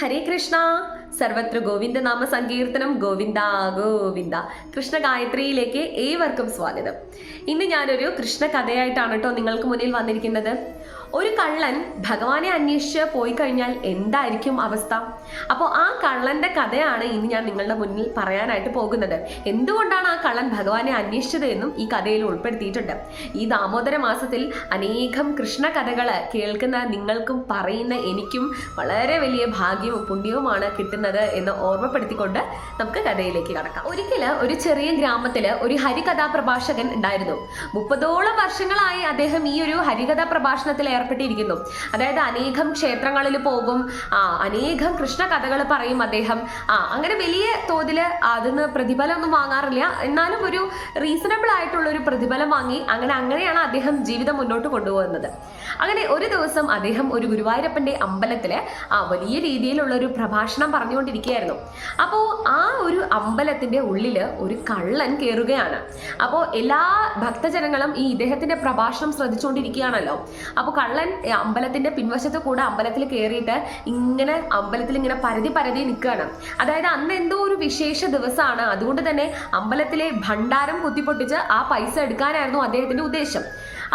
ഹരേ കൃഷ്ണ. സർവത്ര ഗോവിന്ദ നാമ സങ്കീർത്തനം ഗോവിന്ദ ഗോവിന്ദ. കൃഷ്ണ ഗായത്രിയിലേക്ക് ഏവർക്കും സ്വാഗതം. ഇന്ന് ഞാനൊരു കൃഷ്ണ കഥയായിട്ടാണ് കേട്ടോ നിങ്ങൾക്ക് മുന്നിൽ വന്നിരിക്കുന്നത്. ഒരു കള്ളൻ ഭഗവാനെ അന്വേഷിച്ച് പോയി കഴിഞ്ഞാൽ എന്തായിരിക്കും അവസ്ഥ? അപ്പോൾ ആ കള്ളന്റെ കഥയാണ് ഇനി ഞാൻ നിങ്ങളുടെ മുന്നിൽ പറയാനായിട്ട് പോകുന്നത്. എന്തുകൊണ്ടാണ് ആ കള്ളൻ ഭഗവാനെ അന്വേഷിച്ചത് എന്നും ഈ കഥയിൽ ഉൾപ്പെടുത്തിയിട്ടുണ്ട്. ഈ ദാമോദര മാസത്തിൽ അനേകം കൃഷ്ണ കഥകൾ കേൾക്കുന്ന നിങ്ങൾക്കും പറയുന്ന എനിക്കും വളരെ വലിയ ഭാഗ്യവും പുണ്യവുമാണ് കിട്ടുന്നത് എന്ന് ഓർമ്മപ്പെടുത്തിക്കൊണ്ട് നമുക്ക് കഥയിലേക്ക് കടക്കാം. ഒരിക്കൽ ഒരു ചെറിയ ഗ്രാമത്തിൽ ഒരു ഹരികഥാ പ്രഭാഷകൻ ഉണ്ടായിരുന്നു. മുപ്പതോളം വർഷങ്ങളായി അദ്ദേഹം ഈ ഒരു ഹരികഥാ പ്രഭാഷണത്തിൽ ഏർപ്പെട്ടിരിക്കുന്നു അതായത് അനേകം ക്ഷേത്രങ്ങളിൽ പോകും ആ അനേകം കൃഷ്ണ കഥകൾ പറയും അദ്ദേഹം. ആ അങ്ങനെ വലിയ തോതിൽ അതിന് പ്രതിഫലമൊന്നും വാങ്ങാറില്ല. എന്നാലും ഒരു റീസണബിൾ ആയിട്ടുള്ള ഒരു പ്രതിഫലം വാങ്ങി അങ്ങനെ അങ്ങനെയാണ് അദ്ദേഹം ജീവിതം മുന്നോട്ട് കൊണ്ടുപോകുന്നത്. അങ്ങനെ ഒരു ദിവസം അദ്ദേഹം ഒരു ഗുരുവായൂരപ്പന്റെ അമ്പലത്തിൽ ആ വലിയ രീതിയിലുള്ള ഒരു പ്രഭാഷണം പറഞ്ഞുകൊണ്ടിരിക്കുകയായിരുന്നു. അപ്പോൾ ആ ഒരു അമ്പലത്തിന്റെ ഉള്ളിൽ ഒരു കള്ളൻ കയറുകയാണ് അപ്പോൾ എല്ലാ ഭക്തജനങ്ങളും ഈ ഇദ്ദേഹത്തിന്റെ പ്രഭാഷണം ശ്രദ്ധിച്ചുകൊണ്ടിരിക്കുകയാണല്ലോ. അപ്പോൾ കള്ളൻ അമ്പലത്തിന്റെ പിൻവശത്ത് കൂടെ അമ്പലത്തിൽ കയറിയിട്ട് ഇങ്ങനെ അമ്പലത്തിൽ ഇങ്ങനെ പരതി പരതി നിൽക്കുകയാണ് അതായത് അന്ന് എന്തോ ഒരു വിശേഷ ദിവസമാണ്. അതുകൊണ്ട് തന്നെ അമ്പലത്തിലെ ഭണ്ഡാരം കുത്തിപ്പൊട്ടിച്ച് ആ പൈസ എടുക്കാനായിരുന്നു അദ്ദേഹത്തിന്റെ ഉദ്ദേശം.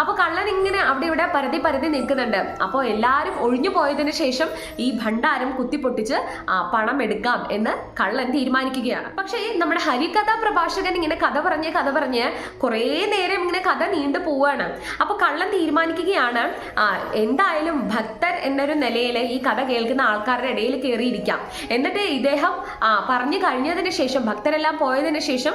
അപ്പോൾ കള്ളൻ ഇങ്ങനെ അവിടെ ഇവിടെ പരതി പരതി നിൽക്കുന്നുണ്ട്. അപ്പോൾ എല്ലാവരും ഒഴിഞ്ഞു പോയതിനു ശേഷം ഈ ഭണ്ഡാരം കുത്തിപ്പൊട്ടിച്ച് പണം എടുക്കാം എന്ന് കള്ളൻ തീരുമാനിക്കുകയാണ്. പക്ഷേ നമ്മുടെ ഹരികഥ പ്രഭാഷകൻ ഇങ്ങനെ കഥ പറഞ്ഞ് കഥ പറഞ്ഞ് കുറേ നേരം ഇങ്ങനെ കഥ നീണ്ടു പോവുകയാണ് അപ്പോൾ കള്ളൻ തീരുമാനിക്കുകയാണ് എന്തായാലും ഭക്തൻ എന്നൊരു നിലയിൽ ഈ കഥ കേൾക്കുന്ന ആൾക്കാരുടെ ഇടയിൽ കയറിയിരിക്കാം. എന്നിട്ട് ഇദ്ദേഹം പറഞ്ഞു കഴിഞ്ഞതിന് ശേഷം ഭക്തരെല്ലാം പോയതിനു ശേഷം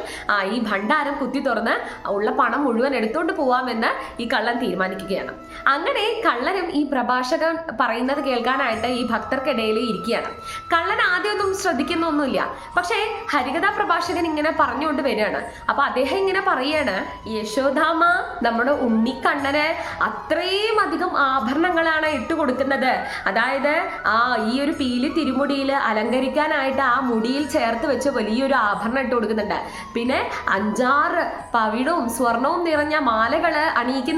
ഈ ഭണ്ഡാരം കുത്തി തുറന്ന് ഉള്ള പണം മുഴുവൻ എടുത്തോണ്ട് പോവാമെന്ന് ഈ കള്ളൻ തീരുമാനിക്കുകയാണ്. അങ്ങനെ കള്ളനും ഈ പ്രഭാഷകൻ പറയുന്നത് കേൾക്കാനായിട്ട് ഈ ഭക്തർക്കിടയിൽ ഇരിക്കുകയാണ്. കള്ളൻ ആദ്യമൊന്നും ശ്രദ്ധിക്കുന്നൊന്നുമില്ല. പക്ഷേ ഹരികഥാ പ്രഭാഷകൻ ഇങ്ങനെ പറഞ്ഞുകൊണ്ട് വരികയാണ്. അപ്പൊ അദ്ദേഹം ഇങ്ങനെ പറയാണ് യശോദാമ നമ്മുടെ ഉണ്ണിക്കണ്ണന് അത്രയും അധികം ആഭരണങ്ങളാണ് ഇട്ട് കൊടുക്കുന്നത്. അതായത് ആ ഈ ഒരു പീലി തിരുമുടിയിൽ അലങ്കരിക്കാനായിട്ട് ആ മുടിയിൽ ചേർത്ത് വെച്ച് വലിയൊരു ആഭരണം ഇട്ട് കൊടുക്കുന്നുണ്ട്. പിന്നെ അഞ്ചാറ് പവിടവും സ്വർണവും നിറഞ്ഞ മാലകൾ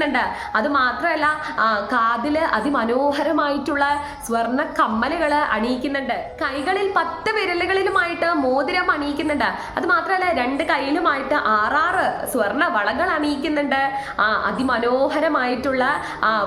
അണിയിക്കുന്നുണ്ട് അത് മാത്രമല്ല കാതിൽ അതിമനോഹരമായിട്ടുള്ള സ്വർണ കമ്മലുകൾ അണിയിക്കുന്നുണ്ട്. കൈകളിൽ പത്ത് വിരലുകളിലുമായിട്ട് മോതിരം അണിയിക്കുന്നുണ്ട്. അത് മാത്രമല്ല രണ്ട് കയ്യിലുമായിട്ട് ആറാറ് സ്വർണ വളകൾ അണിയിക്കുന്നുണ്ട്. ആ അതിമനോഹരമായിട്ടുള്ള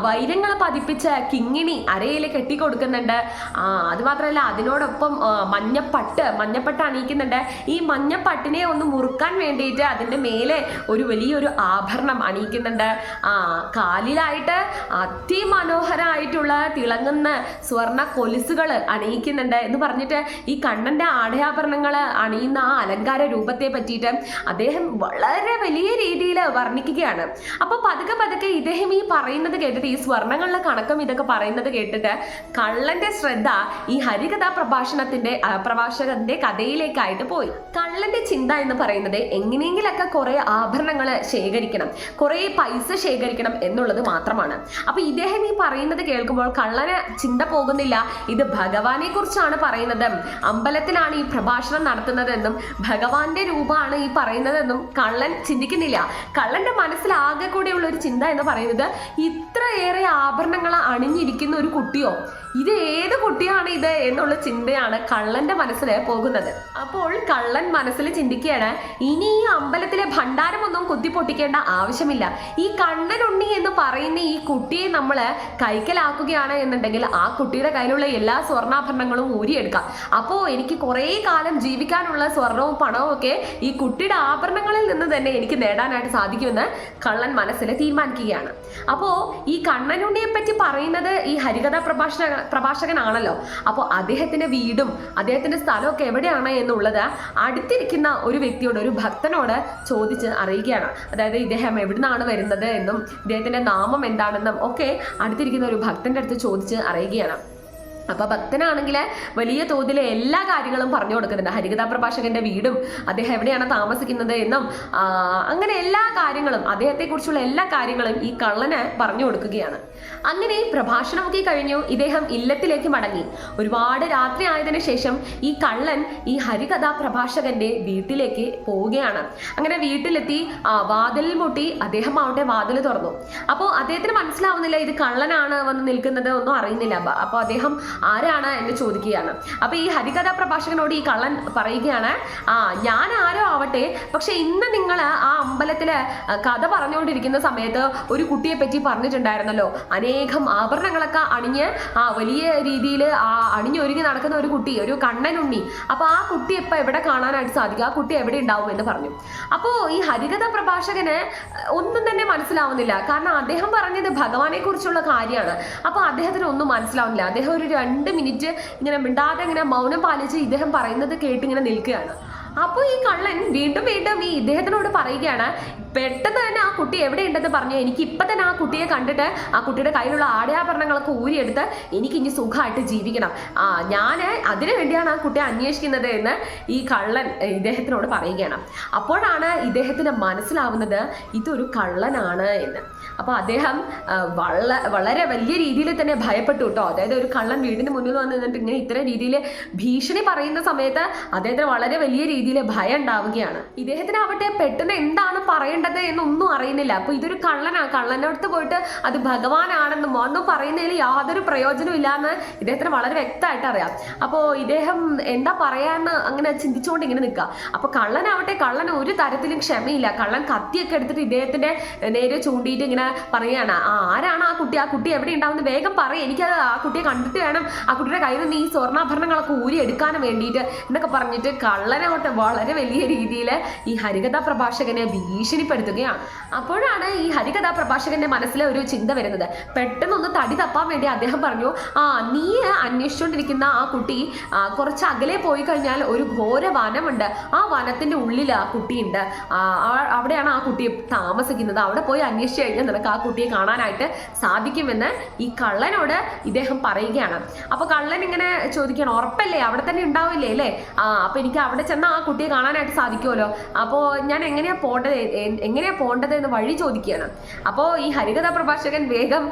വൈരങ്ങൾ പതിപ്പിച്ച കിങ്ങിണി അരയിൽ കെട്ടിക്കൊടുക്കുന്നുണ്ട്. ആ അത് മാത്രമല്ല അതിനോടൊപ്പം മഞ്ഞപ്പട്ട് മഞ്ഞപ്പട്ട് അണിയിക്കുന്നുണ്ട്. ഈ മഞ്ഞപ്പട്ടിനെ ഒന്ന് മുറുക്കാൻ വേണ്ടിയിട്ട് അതിന്റെ മേലെ ഒരു വലിയൊരു ആഭരണം അണിയിക്കുന്നുണ്ട്. ആ കാലിലായിട്ട് അതിമനോഹരമായിട്ടുള്ള തിളങ്ങുന്ന സ്വർണ കൊലുസുകൾ അണിയിക്കുന്നുണ്ട് എന്ന് പറഞ്ഞിട്ട് ഈ കണ്ണന്റെ ആടയാഭരണങ്ങൾ അണിയുന്ന ആ അലങ്കാര രൂപത്തെ പറ്റിയിട്ട് അദ്ദേഹം വളരെ വലിയ രീതിയിൽ വർണിക്കുകയാണ്. അപ്പോൾ പതുക്കെ പതുക്കെ ഇദ്ദേഹം ഈ പറയുന്നത് കേട്ടിട്ട് ഈ സ്വർണങ്ങളുടെ കണക്കും ഇതൊക്കെ പറയുന്നത് കേട്ടിട്ട് കള്ളന്റെ ശ്രദ്ധ ഈ ഹരികഥാ പ്രഭാഷണത്തിന്റെ പ്രഭാഷകന്റെ കഥയിലേക്കായിട്ട് പോയി. കള്ളന്റെ ചിന്ത എന്ന് പറയുന്നത് എങ്ങനെയെങ്കിലൊക്കെ കുറേ ആഭരണങ്ങൾ ശേഖരിക്കണം. കുറേ പൈസ ശേഖരിക്കണം. എന്നുള്ളത് മാത്രമാണ്. അപ്പൊ ഇദ്ദേഹം ഈ പറയുന്നത് കേൾക്കുമ്പോൾ കള്ളന് ചിന്ത പോകുന്നില്ല. ഇത് ഭഗവാനെ കുറിച്ചാണ് പറയുന്നത്. അമ്പലത്തിലാണ് ഈ പ്രഭാഷണം നടത്തുന്നതെന്നും ഭഗവാന്റെ രൂപമാണ് ഈ പറയുന്നതെന്നും കള്ളൻ ചിന്തിക്കുന്നില്ല. കള്ളന്റെ മനസ്സിൽ ആകെ കൂടെയുള്ള ഒരു ചിന്ത എന്ന് പറയുന്നത് ഇത്രയേറെ ആഭരണങ്ങൾ അണിഞ്ഞിരിക്കുന്ന ഒരു കുട്ടിയോ ഇത് ഏത് കുട്ടിയാണ് ഇത് എന്നുള്ള ചിന്തയാണ് കള്ളന്റെ മനസ്സിൽ പോകുന്നത്. അപ്പോൾ കള്ളൻ മനസ്സിൽ ചിന്തിക്കുകയാണ് ഇനി ഈ അമ്പലത്തിലെ ഭണ്ഡാരമൊന്നും കുത്തിപ്പൊട്ടിക്കേണ്ട ആവശ്യമില്ല. ഈ കണ്ണനുണ്ണി എന്ന് പറയുന്ന ഈ കുട്ടിയെ നമ്മൾ കൈക്കലാക്കുകയാണ് എന്നുണ്ടെങ്കിൽ ആ കുട്ടിയുടെ കയ്യിലുള്ള എല്ലാ സ്വർണാഭരണങ്ങളും ഊരിയെടുക്കാം. അപ്പോൾ എനിക്ക് കുറേ കാലം ജീവിക്കാനുള്ള സ്വർണവും പണവും ഒക്കെ ഈ കുട്ടിയുടെ ആഭരണങ്ങളിൽ നിന്ന് തന്നെ എനിക്ക് നേടാനായിട്ട് സാധിക്കുമെന്ന് കള്ളൻ മനസ്സിൽ തീരുമാനിക്കുകയാണ്. അപ്പോൾ ഈ കണ്ണനുണ്ണിയെ പറ്റി പറയുന്നത് ഈ ഹരികഥാ പ്രഭാഷക പ്രഭാഷകനാണല്ലോ. അപ്പോൾ അദ്ദേഹത്തിന്റെ വീടും അദ്ദേഹത്തിന്റെ സ്ഥലമൊക്കെ എവിടെയാണ് എന്നുള്ളത് അടുത്തിരിക്കുന്ന ഒരു വ്യക്തിയോട് ഒരു ഭക്തനോട് ചോദിച്ച് അറിയുകയാണ്. അതായത് ഇദ്ദേഹം എവിടുന്നാണ് വരുന്നത് എന്നും ഇദ്ദേഹത്തിന്റെ നാമം എന്താണെന്നും ഒക്കെ അടുത്തിരിക്കുന്ന ഒരു ഭക്തന്റെ അടുത്ത് ചോദിച്ച് അറിയുകയാണ്. അപ്പൊ ഭക്തനാണെങ്കിൽ വലിയ തോതിൽ എല്ലാ കാര്യങ്ങളും പറഞ്ഞു കൊടുക്കുന്നുണ്ട്. ഹരികഥാ പ്രഭാഷകന്റെ വീടും അദ്ദേഹം എവിടെയാണ് താമസിക്കുന്നത് എന്നും അങ്ങനെ എല്ലാ കാര്യങ്ങളും അദ്ദേഹത്തെ കുറിച്ചുള്ള എല്ലാ കാര്യങ്ങളും ഈ കള്ളന് പറഞ്ഞു കൊടുക്കുകയാണ്. അങ്ങനെ പ്രഭാഷണമൊക്കെ കഴിഞ്ഞു. ഇദ്ദേഹം ഇല്ലത്തിലേക്ക് മടങ്ങി. ഒരുപാട് രാത്രി ആയതിനു ശേഷം ഈ കള്ളൻ ഈ ഹരികഥാ പ്രഭാഷകന്റെ വീട്ടിലേക്ക് പോവുകയാണ്. അങ്ങനെ വീട്ടിലെത്തി വാതിലിൽ മുട്ടി അദ്ദേഹം ആവട്ടെ വാതിൽ തുറന്നു. അപ്പോൾ അദ്ദേഹത്തിന് മനസ്സിലാവുന്നില്ല ഇത് കള്ളനാണ് വന്ന് നിൽക്കുന്നത് ഒന്നും അറിയുന്നില്ല. അപ്പൊ- അപ്പോൾ അദ്ദേഹം ആരാണ് എന്ന് ചോദിക്കുകയാണ്. അപ്പോൾ ഈ ഹരികഥാ പ്രഭാഷകനോട് ഈ കള്ളൻ പറയുകയാണ് ആ ഞാൻ ആരോ ആവട്ടെ പക്ഷെ ഇന്ന് നിങ്ങൾ ആ അമ്പലത്തിലെ കഥ പറഞ്ഞുകൊണ്ടിരിക്കുന്ന സമയത്ത് ഒരു കുട്ടിയെ പറ്റി പറഞ്ഞിട്ടുണ്ടായിരുന്നല്ലോ. അനേകം ആഭരണങ്ങളൊക്കെ അണിഞ്ഞ് ആ വലിയ രീതിയിൽ ആ അണിഞ്ഞൊരുങ്ങി നടക്കുന്ന ഒരു കുട്ടി ഒരു കണ്ണനുണ്ണി. അപ്പൊ ആ കുട്ടി ഇപ്പൊ എവിടെ കാണാനായിട്ട് സാധിക്കും? ആ കുട്ടി എവിടെ ഉണ്ടാവും എന്ന് പറഞ്ഞു. അപ്പോ ഈ ഹരികഥ പ്രഭാഷകന് ഒന്നും തന്നെ മനസ്സിലാവുന്നില്ല. കാരണം അദ്ദേഹം പറഞ്ഞത് ഭഗവാനെ കുറിച്ചുള്ള കാര്യമാണ്. അപ്പൊ അദ്ദേഹത്തിന് ഒന്നും മനസ്സിലാവുന്നില്ല. അദ്ദേഹം ഒരു രണ്ട് മിനിറ്റ് ഇങ്ങനെ മിണ്ടാതെ ഇങ്ങനെ മൗനം പാലിച്ച് ഇദ്ദേഹം പറയുന്നത് കേട്ടിങ്ങനെ നിൽക്കുകയാണ്. അപ്പോൾ ഈ കള്ളൻ വീണ്ടും വീണ്ടും ഈ ഇദ്ദേഹത്തിനോട് പറയുകയാണ് പെട്ടെന്ന് തന്നെ ആ കുട്ടി എവിടെയുണ്ടെന്ന് പറഞ്ഞു എനിക്ക് ഇപ്പൊ തന്നെ ആ കുട്ടിയെ കണ്ടിട്ട് ആ കുട്ടിയുടെ കയ്യിലുള്ള ആടയാഭരണങ്ങളൊക്കെ ഊരിയെടുത്ത് എനിക്ക് ഇനി സുഖമായിട്ട് ജീവിക്കണം. ആ ഞാൻ അതിനു വേണ്ടിയാണ് ആ കുട്ടിയെ അന്വേഷിക്കുന്നത് എന്ന് ഈ കള്ളൻ ഇദ്ദേഹത്തിനോട് പറയുകയാണ്. അപ്പോഴാണ് ഇദ്ദേഹത്തിന് മനസ്സിലാവുന്നത് ഇതൊരു കള്ളനാണ് എന്ന്. അപ്പോൾ അദ്ദേഹം വള വളരെ വലിയ രീതിയിൽ തന്നെ ഭയപ്പെട്ടു കേട്ടോ. അതായത് ഒരു കള്ളൻ വീടിന് മുന്നിൽ വന്ന് നിന്നിട്ട് ഇങ്ങനെ ഇത്തരം രീതിയിൽ ഭീഷണി പറയുന്ന സമയത്ത് അദ്ദേഹത്തിന് വളരെ വലിയ രീതിയിൽ ഭയം ഉണ്ടാവുകയാണ്. ഇദ്ദേഹത്തിനാവട്ടെ പെട്ടെന്ന് എന്താണ് പറയേണ്ടത് എന്നൊന്നും അറിയുന്നില്ല. അപ്പൊ ഇതൊരു കള്ളനാണ് കള്ളന്റെ അടുത്ത് പോയിട്ട് അത് ഭഗവാനാണെന്നും ഒന്നും പറയുന്നതിൽ യാതൊരു പ്രയോജനവും ഇല്ലാന്ന് ഇദ്ദേഹത്തിന് വളരെ വ്യക്തമായിട്ട് അറിയാം. അപ്പോൾ ഇദ്ദേഹം എന്താ പറയാന്ന് അങ്ങനെ ചിന്തിച്ചുകൊണ്ട് ഇങ്ങനെ നിൽക്കുക അപ്പൊ കള്ളനാവട്ടെ കള്ളൻ ഒരു തരത്തിലും ക്ഷമയില്ല. കള്ളൻ കത്തിയൊക്കെ എടുത്തിട്ട് ഇദ്ദേഹത്തിന്റെ നേരെ ചൂണ്ടിയിട്ട് ഇങ്ങനെ പറയുകയാണ്. ആരാണ് ആ കുട്ടി? ആ കുട്ടി എവിടെ ഉണ്ടാവുന്ന വേഗം പറയും. എനിക്കത് ആ കുട്ടിയെ കണ്ടിട്ട് വേണം ആ കുട്ടിയുടെ കയ്യിൽ നിന്ന് ഈ സ്വർണാഭരണങ്ങളൊക്കെ ഊരി എടുക്കാനും വേണ്ടിയിട്ട്. എന്നൊക്കെ പറഞ്ഞിട്ട് കള്ളനാവട്ടെ വളരെ വലിയ രീതിയിൽ ഈ ഹരികഥാ പ്രഭാഷകനെ ഭീഷണിപ്പെടുത്തുകയാണ് അപ്പോഴാണ് ഈ ഹരികഥാ പ്രഭാഷകന്റെ മനസ്സിൽ ഒരു ചിന്ത വരുന്നത്. പെട്ടെന്നൊന്ന് തടി തപ്പാൻ വേണ്ടി അദ്ദേഹം പറഞ്ഞു ആ നീ അന്വേഷിച്ചുകൊണ്ടിരിക്കുന്ന ആ കുട്ടി കുറച്ച് അകലെ പോയി കഴിഞ്ഞാൽ ഒരു ഘോര വനമുണ്ട്. ആ വനത്തിന്റെ ഉള്ളിൽ ആ കുട്ടിയുണ്ട്. അവിടെയാണ് ആ കുട്ടി താമസിക്കുന്നത്. അവിടെ പോയി അന്വേഷിച്ചു കഴിഞ്ഞാൽ നിനക്ക് ആ കുട്ടിയെ കാണാനായിട്ട് സാധിക്കുമെന്ന് ഈ കള്ളനോട് ഇദ്ദേഹം പറയുകയാണ്. അപ്പൊ കള്ളൻ ഇങ്ങനെ ചോദിക്കണം ഉറപ്പല്ലേ? അവിടെ തന്നെ ഉണ്ടാവില്ലേ അല്ലേ? ആ അപ്പൊ എനിക്ക് അവിടെ ചെന്ന് ആ കുട്ടിയെ കാണാനായിട്ട് സാധിക്കുമല്ലോ. അപ്പോൾ ഞാൻ എങ്ങനെയാ പോണ്ടത്? എങ്ങനെയാ പോണ്ടത് എന്ന് വഴി ചോദിക്കുകയാണ്. അപ്പോ ഈ ഹരികഥാ പ്രഭാഷകൻ വേഗം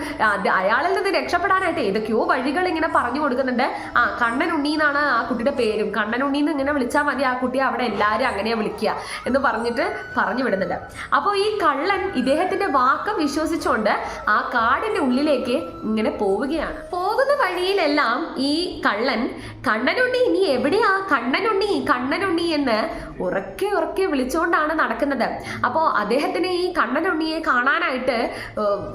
അയാളിൽ നിന്ന് രക്ഷപ്പെടാനായിട്ട് ഏതൊക്കെയോ വഴികൾ ഇങ്ങനെ പറഞ്ഞു കൊടുക്കുന്നുണ്ട്. ആ കണ്ണൻ ഉണ്ണി എന്നാണ് ആ കുട്ടിയുടെ പേരും. കണ്ണൻ ഉണ്ണി എന്ന് ഇങ്ങനെ വിളിച്ചാൽ മതി ആ കുട്ടിയെ അവിടെ എല്ലാവരും അങ്ങനെയാ വിളിക്കുക എന്ന് പറഞ്ഞിട്ട് പറഞ്ഞു വിടുന്നുണ്ട്. അപ്പോൾ ഈ കള്ളൻ ഇദ്ദേഹത്തിന്റെ വാക്ക് വിശ്വസിച്ചുകൊണ്ട് ആ കാടിന്റെ ഉള്ളിലേക്ക് ഇങ്ങനെ പോവുകയാണ്. പോകുന്ന വഴിയിലെല്ലാം ഈ കള്ളൻ കണ്ണനുണ്ണി നീ എവിടെയാ? കണ്ണനുണ്ണി കണ്ണനുണ്ണി എന്ന് ഉറക്കെ ഉറക്കെ വിളിച്ചുകൊണ്ടാണ് നടക്കുന്നത്. അപ്പോൾ അദ്ദേഹത്തിന് ഈ കണ്ണനുണ്ണിയെ കാണാനായിട്ട്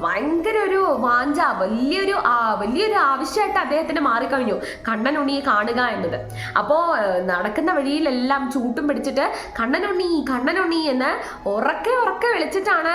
ഭയങ്കര ഒരു വാഞ്ച വലിയൊരു വലിയൊരു ആവശ്യമായിട്ട് അദ്ദേഹത്തിന് മാറിക്കഴിഞ്ഞു. കണ്ണനുണ്ണിയെ കാണുക എന്നത്. അപ്പോൾ നടക്കുന്ന വഴിയിലെല്ലാം ചൂട്ടും പിടിച്ചിട്ട് കണ്ണനുണ്ണി കണ്ണനുണ്ണി എന്ന് ഉറക്കെ ഉറക്കെ വിളിച്ചിട്ടാണ്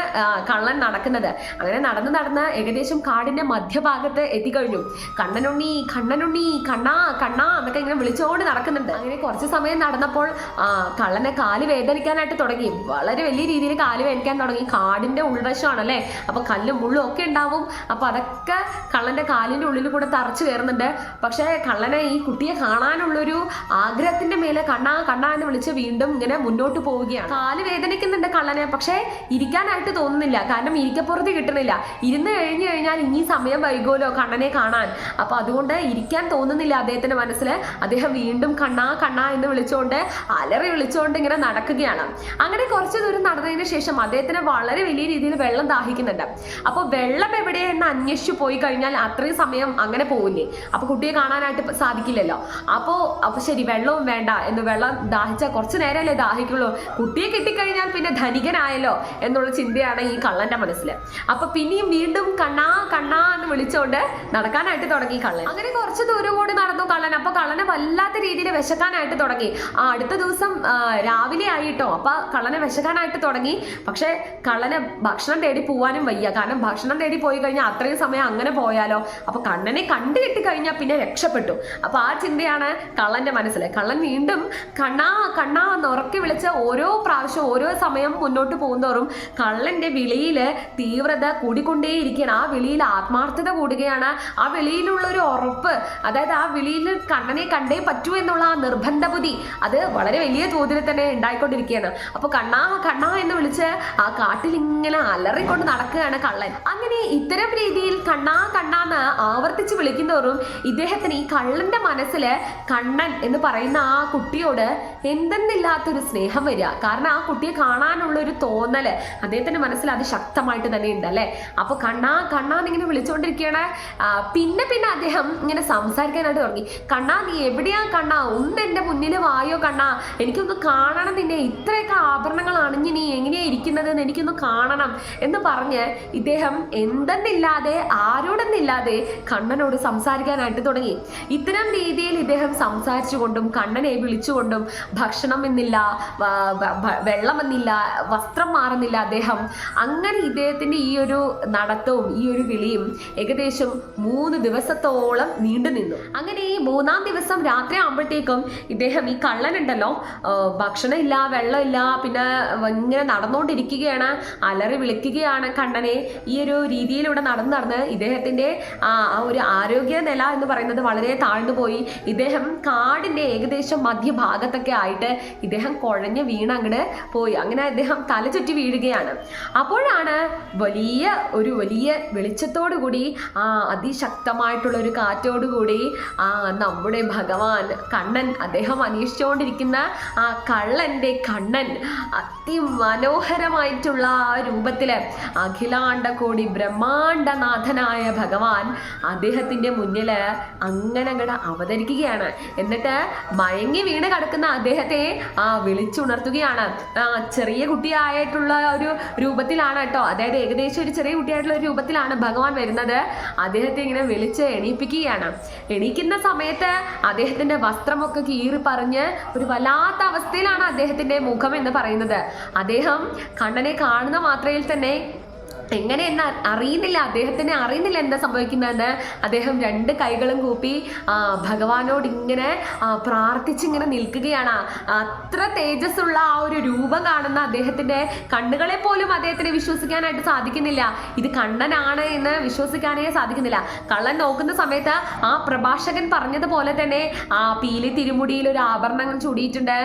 കള്ളൻ നടക്കുന്നത്. അങ്ങനെ നടന്ന് നടന്ന് ഏകദേശം കാടിന്റെ മധ്യഭാഗത്ത് എത്തിക്കഴിഞ്ഞു. കണ്ണനുണ്ണി കണ്ണനുണ്ണി കണ്ണാ കണ്ണാ എന്നൊക്കെ ഇങ്ങനെ വിളിച്ചുകൊണ്ട് നടക്കുന്നുണ്ട്. അങ്ങനെ കുറച്ച് സമയം നടന്നപ്പോൾ ആ, കള്ളനെ കാൽ വേദനിക്കാനായിട്ട് തുടങ്ങി. വളരെ വലിയ രീതിയിൽ കാൽ വേദനിക്കാൻ തുടങ്ങി. കാടിന്റെ ഉൾവശമാണല്ലേ? അപ്പൊ കല്ലും മുള്ളും ഒക്കെ ഉണ്ടാവും. അപ്പൊ അതൊക്കെ കള്ളന്റെ കാലിന്റെ ഉള്ളിൽ കൂടെ തറച്ചു കയറുന്നുണ്ട്. പക്ഷേ കള്ളനെ ഈ കുട്ടിയെ കാണാനുള്ളൊരു ആഗ്രഹത്തിന്റെ മേലെ കണ്ണാ കണ്ണാ എന്ന് വിളിച്ച് വീണ്ടും ഇങ്ങനെ മുന്നോട്ട് പോവുകയാണ്. കാൽ വേദനിക്കുന്നുണ്ട് കള്ളനെ. പക്ഷേ ഇരിക്കാനായിട്ട് തോന്നുന്നില്ല. കാരണം ഇരിക്കപ്പുറത്ത് കിട്ടുന്നില്ല. ഇരുന്ന് കഴിഞ്ഞു കഴിഞ്ഞാൽ ഇനി സമയം വൈകുമല്ലോ കണ്ണനെ കാണാൻ. അപ്പൊ അതുകൊണ്ട് ഇരിക്കാൻ തോന്നുന്നില്ല അദ്ദേഹത്തിന്റെ മനസ്സിൽ അദ്ദേഹം വീണ്ടും കണ്ണാ കണ്ണാ എന്ന് വിളിച്ചുകൊണ്ട് അലറി വിളിച്ചുകൊണ്ട് ഇങ്ങനെ നടക്കുകയാണ്. അങ്ങനെ കുറച്ച് ദൂരം നടന്നതിന് ശേഷം അദ്ദേഹത്തിന് വളരെ വലിയ രീതിയിൽ വെള്ളം ദാഹിക്കുന്നുണ്ട്. അപ്പോൾ വെള്ളം എവിടെയെന്ന് അന്വേഷിച്ചു പോയി കഴിഞ്ഞാൽ അത്രയും സമയം അങ്ങനെ പോവില്ലേ? അപ്പൊ കുട്ടിയെ കാണാനായിട്ട് സാധിക്കില്ലല്ലോ. അപ്പോൾ അപ്പൊ ശരി വെള്ളവും വേണ്ട എന്ന് വെള്ളം ദാഹിച്ചാൽ കുറച്ച് നേരമല്ലേ ദാഹിക്കുള്ളൂ. കുട്ടിയെ കിട്ടിക്കഴിഞ്ഞാൽ പിന്നെ ധനികനായല്ലോ എന്നുള്ള ചിന്തയാണ് ഈ കള്ളന്റെ മനസ്സിൽ അപ്പൊ പിന്നെയും വീണ്ടും കണ്ണാ കണ്ണാ എന്ന് വിളിച്ചുകൊണ്ട് നടക്കാനായിട്ട് തുടങ്ങി കള്ളൻ. അങ്ങനെ കുറച്ച് ദൂരം കൂടി നടന്നു കള്ളൻ. അപ്പൊ കള്ളനെ വല്ലാത്ത രീതിയിൽ വിശക്കാനായിട്ട് തുടങ്ങി. ആ അടുത്ത ദിവസം രാവിലെ ആയിട്ടോ അപ്പൊ കള്ളനെ വിശക്കാനായിട്ട് തുടങ്ങി. പക്ഷെ കള്ളനെ ഭക്ഷണം തേടി പോവാനും വയ്യ. കാരണം ഭക്ഷണം തേടി പോയി കഴിഞ്ഞാൽ അത്രയും സമയം അങ്ങനെ പോയാലോ? അപ്പൊ കണ്ണനെ കണ്ടു കിട്ടി കഴിഞ്ഞാൽ പിന്നെ രക്ഷപ്പെട്ടു. അപ്പൊ ആ ചിന്തയാണ് കള്ളന്റെ മനസ്സിൽ കള്ളൻ വീണ്ടും കണ്ണാ കണ്ണാ എന്ന് ഉറക്കെ വിളിച്ച് ഓരോ പ്രാവശ്യം ഓരോ സമയം മുന്നോട്ട് പോകുന്നോറും കള്ളന്റെ വിളിയിൽ തീവ്രത കൂടിക്കൊണ്ടേയിരിക്കുകയാണ് ആ വിളിയിൽ ആത്മാർത്ഥത കൂടുകയാണ്. ആ വിളിയിലുള്ള ഒരു ഉറപ്പ് അതായത് ആ വിളിയിൽ കണ്ണനെ കണ്ടേ പറ്റൂ എന്നുള്ള ആ നിർബന്ധ ബുദ്ധി അത് വളരെ വലിയ തോതിൽ തന്നെ ഉണ്ടായിക്കൊണ്ടിരിക്കുകയാണ്. അപ്പൊ കണ്ണാ കണ്ണാ എന്ന് വിളിച്ച് ആ കാട്ടിൽ ഇങ്ങനെ അലറിക്കൊണ്ട് നടക്കുകയാണ് കള്ളൻ. അങ്ങനെ ഇത്തരം രീതിയിൽ കണ്ണാ കണ്ണാന്ന് ആവർത്തിച്ച് വിളിക്കുന്നവരും ഇദ്ദേഹത്തിന് ഈ കള്ളന്റെ മനസ്സിൽ കണ്ണൻ എന്ന് പറയുന്ന ആ കുട്ടിയോട് എന്തെന്നില്ലാത്തൊരു സ്നേഹം വരിക. കാരണം ആ കുട്ടിയെ കാണാനുള്ള ഒരു തോന്നൽ അദ്ദേഹത്തിന്റെ മനസ്സിൽ അത് ശക്തമായിട്ട് തന്നെ ഉണ്ട് അല്ലെ? അപ്പൊ കണ്ണാ കണ്ണാന്ന് ഇങ്ങനെ വിളിച്ചുകൊണ്ടിരിക്കുകയാണ് പിന്നെ പിന്നെ അദ്ദേഹം ഇങ്ങനെ സംസാരിക്കാനായിട്ട് തുടങ്ങി. കണ്ണാ നീ എവിടെയാ കണ്ണാ? ഒന്ന് എന്റെ മുന്നിൽ വായോ കണ്ണാ? എനിക്കൊന്ന് കാണണം നിന്നെ. ഇത്രയൊക്കെ ആഭരണങ്ങൾ അണിഞ്ഞ് നീ എന്ന് എനിക്കൊന്ന് കാണണം എന്ന് പറഞ്ഞ് ഇദ്ദേഹം എന്തെന്നില്ലാതെ ആരോടെന്നില്ലാതെ കണ്ണനോട് സംസാരിക്കാനായിട്ട് തുടങ്ങി. ഇത്തരം രീതിയിൽ ഇദ്ദേഹം സംസാരിച്ചുകൊണ്ടും കണ്ണനെ വിളിച്ചുകൊണ്ടും ഭക്ഷണം എന്നില്ല വെള്ളം വ- വസ്ത്രം മാറുന്നില്ല അദ്ദേഹം. അങ്ങനെ ഇദ്ദേഹത്തിന്റെ ഈ ഒരു നടത്തവും ഈ ഒരു വിളിയും ഏകദേശം മൂന്ന് ദിവസത്തോളം നീണ്ടു നിന്നു. അങ്ങനെ ഈ മൂന്നാം ദിവസം രാത്രി ആകുമ്പോഴത്തേക്കും ഇദ്ദേഹം ഈ കള്ളനുണ്ടല്ലോ ഭക്ഷണമില്ല വെള്ളമില്ല പിന്നെ ഇങ്ങനെ നടന്നുകൊണ്ടിരിക്കുകയാണ് അലറി വിളിക്കുകയാണ് കണ്ണനെ. ഈ ഒരു രീതിയിലൂടെ നടന്നു നടന്ന് ആ ഒരു ആരോഗ്യ നില എന്ന് പറയുന്നത് വളരെ താഴ്ന്നു പോയി. ഇദ്ദേഹം കാടിന്റെ ഏകദേശം മധ്യഭാഗത്തൊക്കെ ആയിട്ട് ഇദ്ദേഹം കുഴഞ്ഞ് വീണ് അങ്ങോട്ട് പോയി. അങ്ങനെ അദ്ദേഹം തല ചുറ്റി വീഴുകയാണ്. അപ്പോഴാണ് വലിയ ഒരു വലിയ വെളിച്ചത്തോടു കൂടി ആ അതിശക്തമായിട്ടുള്ള ഒരു കാറ്റോടു കൂടി ആ നമ്മുടെ ഭഗവാൻ കണ്ണൻ അദ്ദേഹം അന്വേഷിച്ചുകൊണ്ടിരിക്കുന്ന ആ കള്ളന്റെ കണ്ണൻ അതിമനോഹരമായിട്ടുള്ള ആ രൂപത്തിൽ അഖിലാണ്ട കോടി ബ്രഹ്മാണ്ടനാഥനായ ഭഗവാൻ അദ്ദേഹത്തിന്റെ മുന്നിൽ അങ്ങനെ അങ്ങോട്ട് അവതരിക്കുകയാണ്. എന്നിട്ട് മയങ്ങി വീണ് കിടക്കുന്ന അദ്ദേഹത്തെ ആ വിളിച്ചുണർത്തുകയാണ്. ചെറിയ കുട്ടിയായിട്ടുള്ള ഒരു രൂപത്തിലാണ് കേട്ടോ. അതായത് ഏകദേശം ഒരു ചെറിയ കുട്ടിയായിട്ടുള്ള ഒരു രൂപത്തിലാണ് ഭഗവാൻ വരുന്നത്. അദ്ദേഹത്തെ ഇങ്ങനെ വിളിച്ച് എണീപ്പിക്കുകയാണ്. എണീക്കുന്ന സമയത്ത് അദ്ദേഹത്തിന്റെ വസ്ത്രമൊക്കെ കീറി പറഞ്ഞ് ഒരു വല്ലാത്ത അവസ്ഥയിലാണ് അദ്ദേഹത്തിന്റെ മുഖം എന്ന് പറയുന്നത്. അദ്ദേഹം കണ്ണനെ കാണുന്ന മാത്രയിൽ തന്നെ എങ്ങനെയെന്ന് അറിയുന്നില്ല. അദ്ദേഹത്തിന് അറിയുന്നില്ല എന്താ സംഭവിക്കുന്നതെന്ന്. അദ്ദേഹം രണ്ട് കൈകളും കൂപ്പി ഭഗവാനോട് ഇങ്ങനെ പ്രാർത്ഥിച്ചിങ്ങനെ നിൽക്കുകയാണ്. അത്ര തേജസ്സുള്ള ആ ഒരു രൂപം കാണുന്ന അദ്ദേഹത്തിന്റെ കണ്ണുകളെ പോലും അദ്ദേഹത്തിന് വിശ്വസിക്കാനായിട്ട് സാധിക്കുന്നില്ല. ഇത് കണ്ണനാണ് എന്ന് വിശ്വസിക്കാനേ സാധിക്കുന്നില്ല. കള്ളൻ നോക്കുന്ന സമയത്ത് ആ പ്രഭാഷകൻ പറഞ്ഞതുപോലെ തന്നെ ആ പീലി തിരുമുടിയിൽ ഒരു ആഭരണങ്ങൾ ചൂടിയിട്ടുണ്ട്.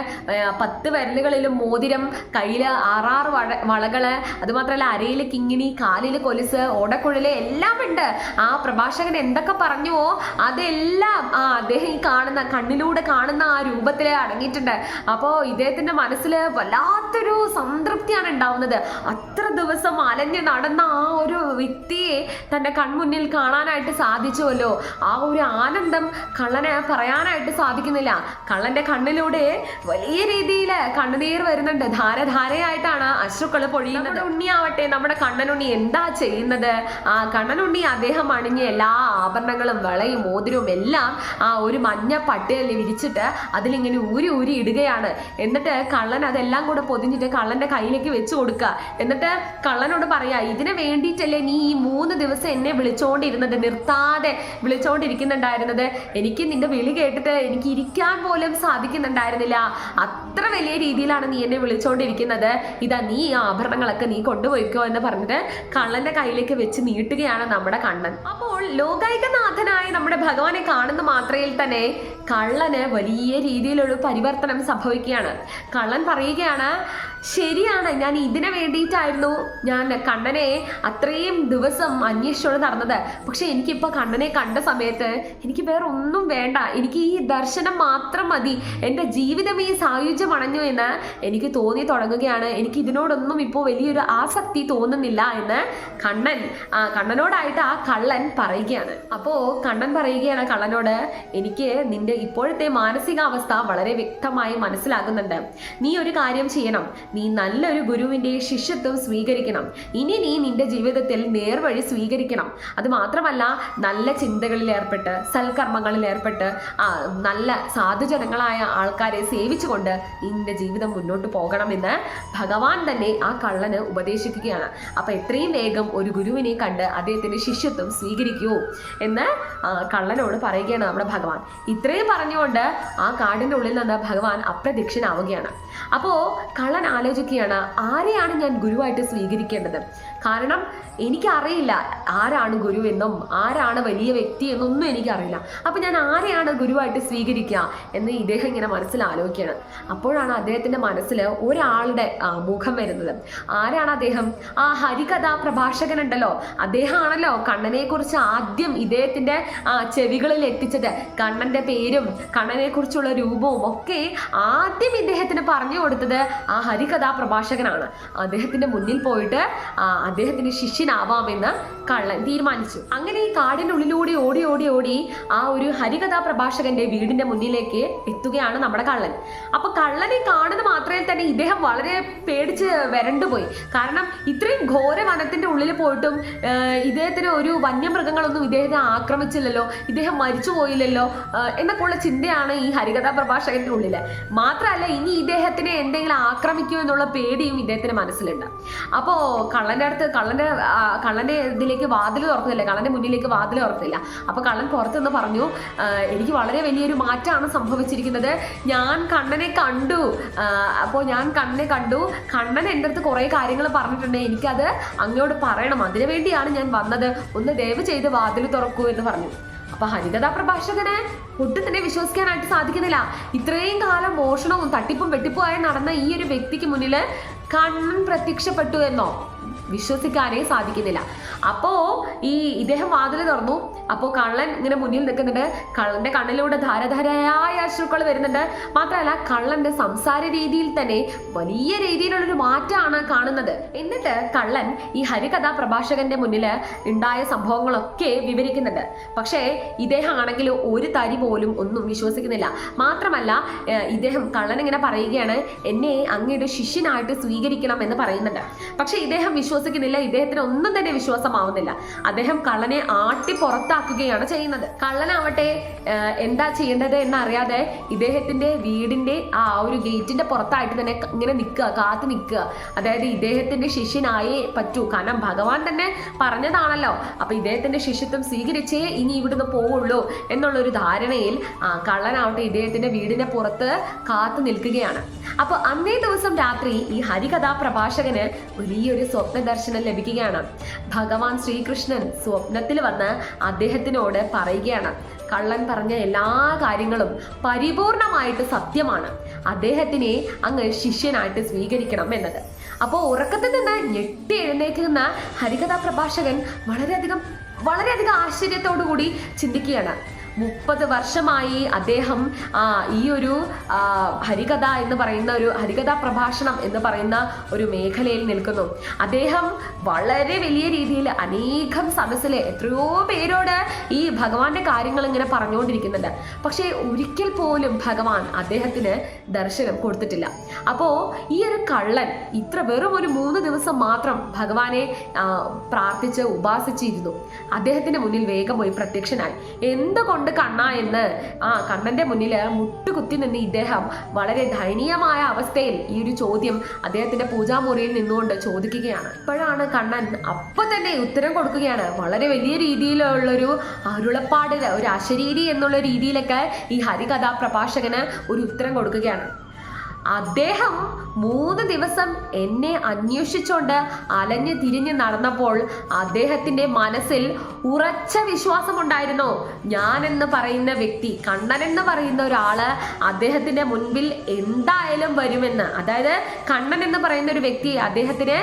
പത്ത് വിരലുകളിലും മോതിരം കയ്യിൽ ആറാറ് വള വളകൾ അതുമാത്രമല്ല അരയിൽ കിങ്ങിണി കാലിൽ കൊലുസ് ഓടക്കുഴൽ എല്ലാം ഉണ്ട്. ആ പ്രഭാഷകൻ എന്തൊക്കെ പറഞ്ഞുവോ അതെല്ലാം ആ അദ്ദേഹം ഈ കാണുന്ന കണ്ണിലൂടെ കാണുന്ന ആ രൂപത്തിൽ അടങ്ങിയിട്ടുണ്ട്. അപ്പോൾ ഇദ്ദേഹത്തിന്റെ മനസ്സിൽ വല്ലാത്തൊരു സംതൃപ്തിയാണ് ഉണ്ടാവുന്നത്. അത്ര ദിവസം അലഞ്ഞ് നടന്ന ആ ഒരു വ്യക്തിയെ തന്റെ കൺമുന്നിൽ കാണാനായിട്ട് സാധിച്ചുവല്ലോ. ആ ഒരു ആനന്ദം കള്ളന് പറയാനായിട്ട് സാധിക്കുന്നില്ല. കള്ളന്റെ കണ്ണിലൂടെ വലിയ രീതിയിൽ കണ്ണുനീർ വരുന്നുണ്ട്. ധാരധാരയായിട്ടാണ് അശ്രുക്കൾ പൊഴിയുന്നത്. ഉണ്ണിയാവട്ടെ നമ്മുടെ കണ്ണനുണ്ണി എന്താ ചെയ്യുന്നത്? ആ കണ്ണനുണ്ണി അദ്ദേഹം അണിഞ്ഞ എല്ലാ ആഭരണങ്ങളും വളയും മോതിരവും എല്ലാം ആ ഒരു മഞ്ഞ പട്ടികയിൽ വിരിച്ചിട്ട് അതിലിങ്ങനെ ഊരി ഊരി ഇടുകയാണ്. എന്നിട്ട് കള്ളൻ അതെല്ലാം കൂടെ പൊതിഞ്ഞിട്ട് കള്ളന്റെ കയ്യിലേക്ക് വെച്ച് കൊടുക്കുക. എന്നിട്ട് കള്ളനോട് പറയാ ഇതിന് വേണ്ടിയിട്ടല്ലേ നീ ഈ മൂന്ന് ദിവസം എന്നെ വിളിച്ചോണ്ടിരുന്നത്? നിർത്താതെ വിളിച്ചോണ്ടിരിക്കുന്നുണ്ടായിരുന്നത്? എനിക്ക് നിന്റെ വിളി കേട്ടിട്ട് എനിക്ക് ഇരിക്കാൻ പോലും സാധിക്കുന്നുണ്ടായിരുന്നില്ല. അത്ര വലിയ രീതിയിലാണ് നീ എന്നെ വിളിച്ചോണ്ടിരിക്കുന്നത്. ഇതാ നീ ഈ ആഭരണങ്ങളൊക്കെ നീ കൊണ്ടുപോയിക്കോ എന്ന് പറഞ്ഞിട്ട് കള്ളന്റെ കയ്യിലേക്ക് വെച്ച് നീട്ടുകയാണ് നമ്മുടെ കണ്ണൻ. അപ്പോൾ ലോകായികനാഥനായ നമ്മുടെ ഭഗവാനെ കാണുന്ന മാത്രയിൽ തന്നെ കള്ളന് വലിയ രീതിയിലൊരു പരിവർത്തനം സംഭവിക്കുകയാണ്. കള്ളൻ പറയുകയാണ് ശരിയാണ് ഞാൻ ഇതിനു വേണ്ടിയിട്ടായിരുന്നു ഞാൻ കണ്ണനെ അത്രയും ദിവസം അന്വേഷിച്ചോട് നടന്നത്. പക്ഷെ എനിക്കിപ്പോൾ കണ്ണനെ കണ്ട സമയത്ത് എനിക്ക് വേറെ ഒന്നും വേണ്ട. എനിക്ക് ഈ ദർശനം മാത്രം മതി. എന്റെ ജീവിതം ഈ സായുജ്യം അണഞ്ഞു എന്ന് എനിക്ക് തോന്നി തുടങ്ങുകയാണ്. എനിക്ക് ഇതിനോടൊന്നും ഇപ്പോൾ വലിയൊരു ആസക്തി തോന്നുന്നില്ല എന്ന് കണ്ണൻ കണ്ണനോടായിട്ട് ആ കള്ളൻ പറയുകയാണ്. അപ്പോൾ കണ്ണൻ പറയുകയാണ് കള്ളനോട് എനിക്ക് നിന്റെ ഇപ്പോഴത്തെ മാനസികാവസ്ഥ വളരെ വ്യക്തമായി മനസ്സിലാകുന്നുണ്ട്. നീ ഒരു കാര്യം ചെയ്യണം. നീ നല്ലൊരു ഗുരുവിന്റെ ശിഷ്യത്വം സ്വീകരിക്കണം. ഇനി നീ നിന്റെ ജീവിതത്തിൽ നേർവഴി സ്വീകരിക്കണം. അത് മാത്രമല്ല നല്ല ചിന്തകളിൽ ഏർപ്പെട്ട് സൽക്കർമ്മങ്ങളിൽ ഏർപ്പെട്ട് നല്ല സാധുജനങ്ങളായ ആൾക്കാരെ സേവിച്ചുകൊണ്ട് നിന്റെ ജീവിതം മുന്നോട്ട് പോകണമെന്ന് ഭഗവാൻ തന്നെ ആ കള്ളന് ഉപദേശിക്കുകയാണ്. അപ്പൊ എത്രയും വേഗം ഒരു ഗുരുവിനെ കണ്ട് അദ്ദേഹത്തിന്റെ ശിഷ്യത്വം സ്വീകരിക്കൂ എന്ന് കള്ളനോട് പറയുകയാണ് നമ്മുടെ ഭഗവാൻ. ഇത്രയും പറഞ്ഞുകൊണ്ട് ആ കാടിന്റെ ഉള്ളിൽ നിന്ന് ഭഗവാൻ അപ്രത്യക്ഷനാവുകയാണ്. അപ്പോൾ കള്ളൻ ആലോചിക്കുകയാണ് ആരെയാണ് ഞാൻ ഗുരുവായിട്ട് സ്വീകരിക്കേണ്ടത്? കാരണം എനിക്കറിയില്ല ആരാണ് ഗുരുവെന്നും ആരാണ് വലിയ വ്യക്തി എന്നൊന്നും എനിക്കറിയില്ല. അപ്പം ഞാൻ ആരെയാണ് ഗുരുവായിട്ട് സ്വീകരിക്കുക എന്ന് ഇദ്ദേഹം ഇങ്ങനെ മനസ്സിൽ ആലോചിക്കുകയാണ്. അപ്പോഴാണ് അദ്ദേഹത്തിന്റെ മനസ്സിൽ ഒരാളുടെ മുഖം വരുന്നത്. ആരാണ് അദ്ദേഹം? ആ ഹരികഥാ പ്രഭാഷകനുണ്ടല്ലോ. അദ്ദേഹമാണല്ലോ കണ്ണനെ കുറിച്ച് ആദ്യം ഇദ്ദേഹത്തിന്റെ ചെവികളിൽ എത്തിച്ചത്. കണ്ണന്റെ പേരും കണ്ണനെക്കുറിച്ചുള്ള രൂപവും ഒക്കെ ആദ്യം ഇദ്ദേഹത്തിന് പറഞ്ഞു കൊടുത്തത് ആ ഹരികഥാ പ്രഭാഷകനാണ്. അദ്ദേഹത്തിന്റെ മുന്നിൽ പോയിട്ട് അദ്ദേഹത്തിന്റെ ശിഷ്യനാവാമെന്ന് കള്ളൻ തീരുമാനിച്ചു. അങ്ങനെ ഈ കാടിന്റെ ഉള്ളിലൂടെ ഓടി ഓടി ഓടി ആ ഒരു ഹരികഥാ പ്രഭാഷകന്റെ വീടിന്റെ മുന്നിലേക്ക് എത്തുകയാണ് നമ്മുടെ കള്ളൻ. അപ്പൊ കള്ളനെ കാണുന്ന മാത്രമേ തന്നെ ഇദ്ദേഹം വളരെ പേടിച്ച് വരണ്ടുപോയി കാരണം ഇത്രയും ഘോര വനത്തിന്റെ ഉള്ളിൽ പോയിട്ടും ഇദ്ദേഹത്തിന് ഒരു വന്യമൃഗങ്ങളൊന്നും ഇദ്ദേഹത്തെ ആക്രമിച്ചില്ലല്ലോ ഇദ്ദേഹം മരിച്ചു പോയില്ലല്ലോ എന്നൊക്കെ എന്നൊക്കെയുള്ള ചിന്തയാണ് ഈ ഹരികഥാ പ്രഭാഷകന്റെ ഉള്ളിൽ മാത്രമല്ല ഇനി ഇദ്ദേഹത്തിനെ എന്തെങ്കിലും ആക്രമിക്കുമോ എന്നുള്ള പേടിയും ഇദ്ദേഹത്തിന് മനസ്സിലുണ്ട്. അപ്പോ കള്ളന്റെ കള്ളന്റെ ആ, കള്ളന്റെ ഇതിലേക്ക് വാതിൽ തുറക്കുന്നില്ല. കള്ളന്റെ മുന്നിലേക്ക് വാതിൽ തുറക്കുന്നില്ല. അപ്പൊ കള്ളൻ പുറത്തുനിന്ന് പറഞ്ഞു എനിക്ക് വളരെ വലിയൊരു മാറ്റമാണ് സംഭവിച്ചിരിക്കുന്നത്. ഞാൻ കണ്ണനെ കണ്ടു. അപ്പോൾ ഞാൻ കണ്ണനെ കണ്ടു. കണ്ണൻ എന്റെ അടുത്ത് കുറേ കാര്യങ്ങൾ പറഞ്ഞിട്ടുണ്ട്. എനിക്കത് അങ്ങോട്ട് പറയണം. അതിനു വേണ്ടിയാണ് ഞാൻ വന്നത്. ഒന്ന് ദയവ് ചെയ്ത് വാതിൽ തുറക്കൂ എന്ന് പറഞ്ഞു. അപ്പൊ ഹരികഥാ പ്രഭാഷകനെ ഒട്ടും തന്നെ വിശ്വസിക്കാനായിട്ട് സാധിക്കുന്നില്ല. ഇത്രയും കാലം മോഷണവും തട്ടിപ്പും വെട്ടിപ്പുമായി നടന്ന ഈ ഒരു വ്യക്തിക്ക് മുന്നിൽ കണ്ണൻ പ്രത്യക്ഷപ്പെട്ടു എന്നോ വിശ്വസിക്കാനേ സാധിക്കുന്നില്ല. അപ്പോ ഈ ഇദ്ദേഹം വാതിൽ തുറന്നു. അപ്പോൾ കള്ളൻ ഇങ്ങനെ മുന്നിൽ നിൽക്കുന്നുണ്ട്. കള്ളന്റെ കണ്ണിലൂടെ ധാരധാരയായ അശ്രുക്കൾ വരുന്നുണ്ട്. മാത്രമല്ല കള്ളന്റെ സംസാര രീതിയിൽ തന്നെ വലിയ രീതിയിലുള്ളൊരു മാറ്റമാണ് കാണുന്നത്. എന്നിട്ട് കള്ളൻ ഈ ഹരികഥാ പ്രഭാഷകന്റെ മുന്നിൽ ഉണ്ടായ സംഭവങ്ങളൊക്കെ വിവരിക്കുന്നുണ്ട്. പക്ഷേ ഇദ്ദേഹം ആണെങ്കിൽ ഒരു തരി പോലും ഒന്നും വിശ്വസിക്കുന്നില്ല. മാത്രമല്ല ഇദ്ദേഹം കള്ളൻ ഇങ്ങനെ പറയുകയാണ് എന്നെ അങ്ങയുടെ ശിഷ്യനായിട്ട് സ്വീകരിക്കണം എന്ന് പറയുന്നുണ്ട്. പക്ഷേ ഇദ്ദേഹം വിശ്വസിക്കുന്നില്ല. ഇദ്ദേഹത്തിന് ഒന്നും തന്നെ വിശ്വാസമാവുന്നില്ല. അദ്ദേഹം കള്ളനെ ആട്ടി പുറത്താക്കുകയാണ് ചെയ്യുന്നത്. കള്ളനാവട്ടെ എന്താ ചെയ്യേണ്ടത് എന്നറിയാതെ ഇദ്ദേഹത്തിന്റെ വീടിന്റെ ആ ഒരു ഗേറ്റിന്റെ പുറത്തായിട്ട് തന്നെ ഇങ്ങനെ നിൽക്കുക കാത്തു നിൽക്കുക. അതായത് ഇദ്ദേഹത്തിന്റെ ശിഷ്യനായേ പറ്റൂ. കാരണം ഭഗവാൻ തന്നെ പറഞ്ഞതാണല്ലോ. അപ്പൊ ഇദ്ദേഹത്തിന്റെ ശിഷ്യത്വം സ്വീകരിച്ചേ ഇനി ഇവിടുന്ന് പോവുള്ളൂ എന്നുള്ളൊരു ധാരണയിൽ ആ കള്ളനാവട്ടെ ഇദ്ദേഹത്തിന്റെ വീടിന്റെ പുറത്ത് കാത്തു നിൽക്കുകയാണ്. അപ്പൊ അന്നേ ദിവസം രാത്രി ഈ ഹരികഥാ പ്രഭാഷകന് വലിയൊരു സ്വപ്ന ദർശനം ലഭിക്കുകയാണ്. ഭഗവാൻ ശ്രീകൃഷ്ണൻ സ്വപ്നത്തിൽ വന്ന് അദ്ദേഹത്തിനോട് പറയുകയാണ്. കള്ളൻ പറഞ്ഞ എല്ലാ കാര്യങ്ങളും പരിപൂർണമായിട്ട് സത്യമാണ്. അദ്ദേഹത്തിനെ അങ്ങ് ശിഷ്യനായിട്ട് സ്വീകരിക്കണം എന്നത്. അപ്പോൾ ഉറക്കത്തിൽ നിന്ന് ഞെട്ടി എഴുന്നേക്കുന്ന ഹരികഥാ പ്രഭാഷകൻ വളരെയധികം വളരെയധികം ആശ്ചര്യത്തോടു കൂടി ചിന്തിക്കുകയാണ്. മുപ്പത് വർഷമായി അദ്ദേഹം ഈ ഒരു ഹരികഥ എന്ന് പറയുന്ന ഒരു ഹരികഥാ പ്രഭാഷണം എന്ന് പറയുന്ന ഒരു മേഖലയിൽ നിൽക്കുന്നു. അദ്ദേഹം വളരെ വലിയ രീതിയിൽ അനേകം സദസ്സിലെ എത്രയോ പേരോട് ഈ ഭഗവാന്റെ കാര്യങ്ങൾ ഇങ്ങനെ പറഞ്ഞുകൊണ്ടിരിക്കുന്നുണ്ട്. പക്ഷേ ഒരിക്കൽ പോലും ഭഗവാൻ അദ്ദേഹത്തിന് ദർശനം കൊടുത്തിട്ടില്ല. അപ്പോൾ ഈ ഒരു കള്ളൻ ഇത്ര വെറും ഒരു മൂന്ന് ദിവസം മാത്രം ഭഗവാനെ പ്രാർത്ഥിച്ച് ഉപാസിച്ചിരുന്നു. അദ്ദേഹത്തിന്റെ മുന്നിൽ വേഗം പോയി പ്രത്യക്ഷനായി. എന്തുകൊണ്ട് കണ്ണ എന്ന്. ആ കണ്ണന്റെ മുന്നിൽ മുട്ടുകുത്തി നിന്ന് ഇദ്ദേഹം വളരെ ദയനീയമായ അവസ്ഥയിൽ ഈ ഒരു ചോദ്യം അദ്ദേഹത്തിന്റെ പൂജാമുറിയിൽ നിന്നുകൊണ്ട് ചോദിക്കുകയാണ്. ഇപ്പോഴാണ് കണ്ണൻ അപ്പൊ തന്നെ ഉത്തരം കൊടുക്കുകയാണ്. വളരെ വലിയ രീതിയിലുള്ളൊരു അരുളപ്പാട് ഒരു അശരീരി എന്നുള്ള രീതിയിലൊക്കെ ഈ ഹരികഥാ പ്രഭാഷകന് ഒരു ഉത്തരം കൊടുക്കുകയാണ്. അദ്ദേഹം മൂന്ന് ദിവസം എന്നെ അന്വേഷിച്ചുകൊണ്ട് അലഞ്ഞു തിരിഞ്ഞ് നടന്നപ്പോൾ അദ്ദേഹത്തിന്റെ മനസ്സിൽ ഉറച്ച വിശ്വാസം വിശ്വാസമുണ്ടായിരുന്നു. ഞാൻ എന്ന് പറയുന്ന വ്യക്തി കണ്ണൻ എന്ന് പറയുന്ന ഒരാൾ അദ്ദേഹത്തിന്റെ മുൻപിൽ എന്തായാലും വരുമെന്ന്. അതായത് കണ്ണൻ എന്ന് പറയുന്ന ഒരു വ്യക്തി അദ്ദേഹത്തിന്